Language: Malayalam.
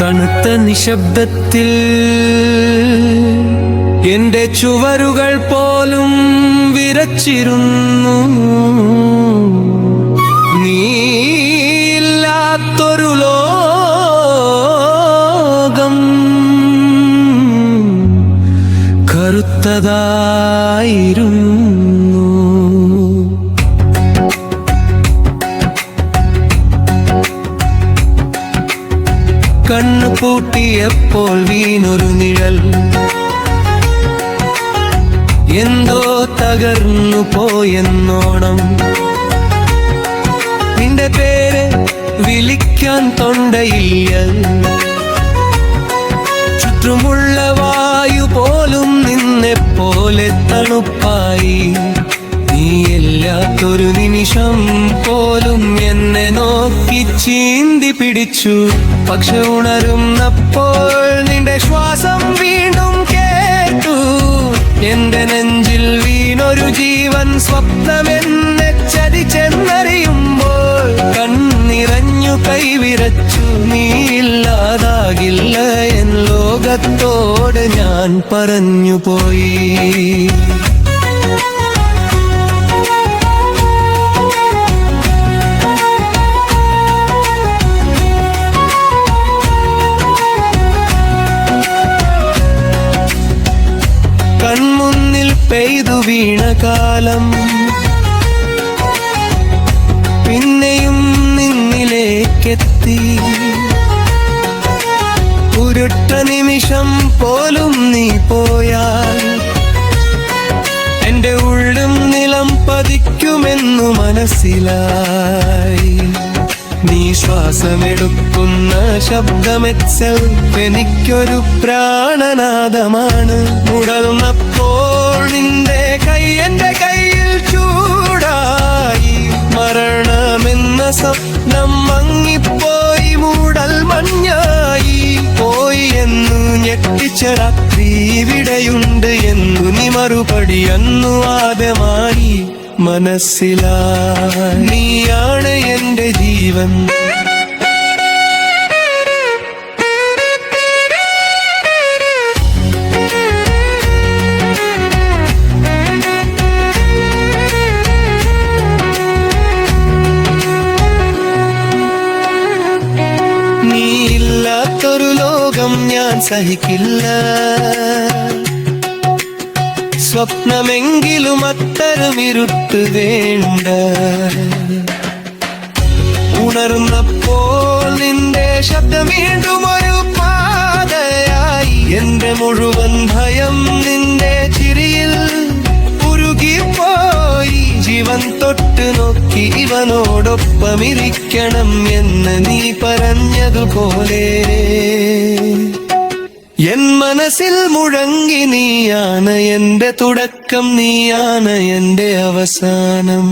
നിശബ്ദത്തിൽ എന്റെ ചുവരുകൾ പോലും വിരച്ചിരുന്നു നീയില്ലാത്തൊരു ലോകം കറുത്തതായിരുന്നു. കണ്ണു പൂട്ടിയപ്പോൾ വീണൊരു നിഴൽ. എന്തോ തകർന്നു പോയെന്നോണം. നിന്റെ പേര് വിളിക്കാൻ തൊണ്ടയില്ല. ചുറ്റുമുള്ള വായു പോലും നിന്നെ പോലെ തണുപ്പായി. നീ എല്ലാത്തൊരു നിമിഷം പിടിച്ചു. പക്ഷെ ഉണരുന്നപ്പോൾ നിന്റെ ശ്വാസം വീണ്ടും കേട്ടു. എന്റെ നെഞ്ചിൽ വീണൊരു ജീവൻ സ്വപ്നമെന്നെ ചതിച്ചെന്നറിയുമ്പോൾ കണ്ണിറഞ്ഞു കൈവിരച്ചു നീയില്ലാതാകില്ല എൻ ലോകത്തോട് ഞാൻ പറഞ്ഞു പോയി. പെയ്തു വീണ കാലം. പിന്നെയും നിന്നിലേക്കെത്തി. ഉരുട്ട നിമിഷം പോലും നീ പോയാൽ എന്റെ ഉള്ളും നിലം പതിക്കുമെന്നു മനസ്സിലായി. നീ ശ്വാസമെടുക്കുന്ന ശബ്ദമെച്ചൽ എനിക്കൊരു പ്രാണനാദമാണ്. മുടന്നപ്പോൾ നിന്റെ കൈ എന്റെ കയ്യിൽ ചൂടായി. മരണമെന്ന സ്വപ്നം മങ്ങിപ്പോയി മൂടൽ മഞ്ഞായി. പോയി എന്നു ഞെട്ടിച്ച രാത്രി ഇവിടെയുണ്ട് എന്നു നീ മറുപടി അന്നു ആദ്യമായി മനസ്സിലായി. നീയാണ് എന്റെ ജീവൻ. നീ ഇല്ലാത്തൊരു ലോകം ഞാൻ സഹിക്കില്ല. സ്വപ്നമെങ്കിലും അത്തരം ഇരുട്ട് വേണ്ട. ഉണർന്നപ്പോൾ നിന്റെ ശബ്ദം വീണ്ടും ഒരു പാതയായി. എന്റെ മുഴുവൻ ഭയം നിന്റെ ചിരിയിൽ ഉരുകിപ്പോയി. ജീവൻ തൊട്ട് നോക്കി ഇവനോടൊപ്പമിരിക്കണം എന്ന് നീ പറഞ്ഞതുപോലെ. മനസ്സിൽ മുഴങ്ങി നീയാണ് എന്റെ തുടക്കം നീയാണ് എന്റെ അവസാനം.